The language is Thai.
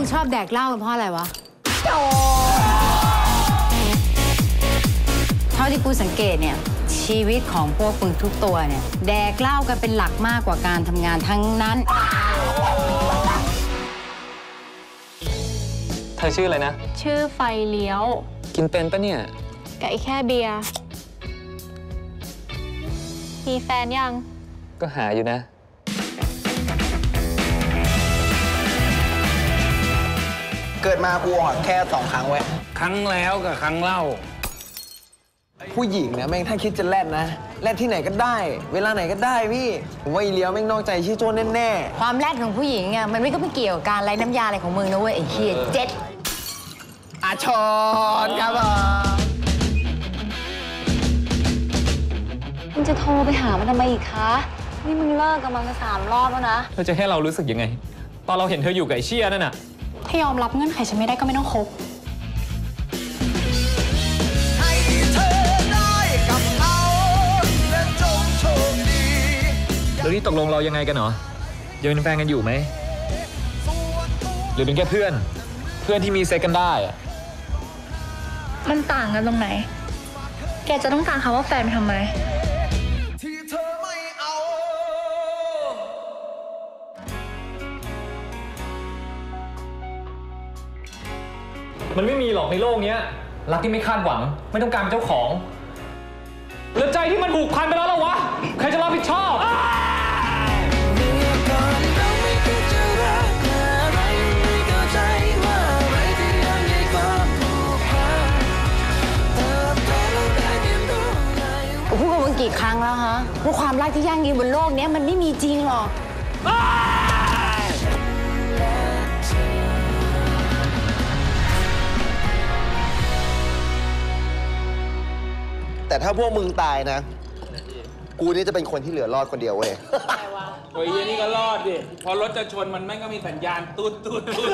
งชอบแดกเหล้าเพราะอะไรวะเท่าที่กูสังเกตเนี่ย ชีวิตของพวกมึงทุกตัวเนี่ย แดกเหล้ากันเป็นหลักมากกว่าการทำงานทั้งนั้น เธอชื่ออะไรนะ ชื่อไฟเลี้ยว กินเป็นปะเนี่ยกับไอ้แค่เบียร์มีแฟนยัง ก็หาอยู่นะ เกิดมากูออกแค่สองครั้งเว้ยครั้งแล้วกับครั้งเล่า ผู้หญิงนะแม่งถ้าคิดจะแลดนะแลดที่ไหนก็ได้ เวลาไหนก็ได้พี่ผมว่าอีเลี้ยวแม่งนอกใจชื่อโจ้แน่ความแรดของผู้หญิงอะมันไม่ก็ไม่เกี่ยวกับการไร้น้ำยาอะไรของมึงนะเว้ยไอ้เฮียเจ็ดๆอาชอนครับผมมึงจะโทรไปหามันทำไมอีกคะ นี่มึงเลิกกับมันมาสามรอบแล้วนะ เธอจะให้เรารู้สึกยังไง ตอนเราเห็นเธออยู่กับไอเชียนั่นน่ะ ถ้ายอมรับเงื่อนไขฉันไม่ได้ก็ไม่ต้องคบให้เธอได้กับเขาและจงโชคดีแล้วนี่ตกลงเรายังไงกันเหรอยังเป็นแฟนกันอยู่ไหมหรือเป็นแค่เพื่อน เพื่อนที่มีเซ็กกันได้อะมันต่างกันตรงไหน แกจะต้องการคำว่าแฟนไปทำไม มันไม่มีหรอกในโลกเนี้ยรักที่ไม่คาดหวัง ไม่ต้องการเป็นเจ้าของแล้วใจที่มันผูกพันไปแล้วหรอวะ ใครจะรับผิดชอบพูดกันกี่ครั้งแล้วฮะว่าความรักที่ยั่งยืนบนโลกนี้มันไม่มีจริงหรอก แต่ถ้าพวกมึงตายนะ กูนี่จะเป็นคนที่เหลือรอดคนเดียวเว้ย โอ้ยนี่ก็รอดดิ พอรถจะชนมันแม่งก็มีสัญญาณ ตูดตูดตูด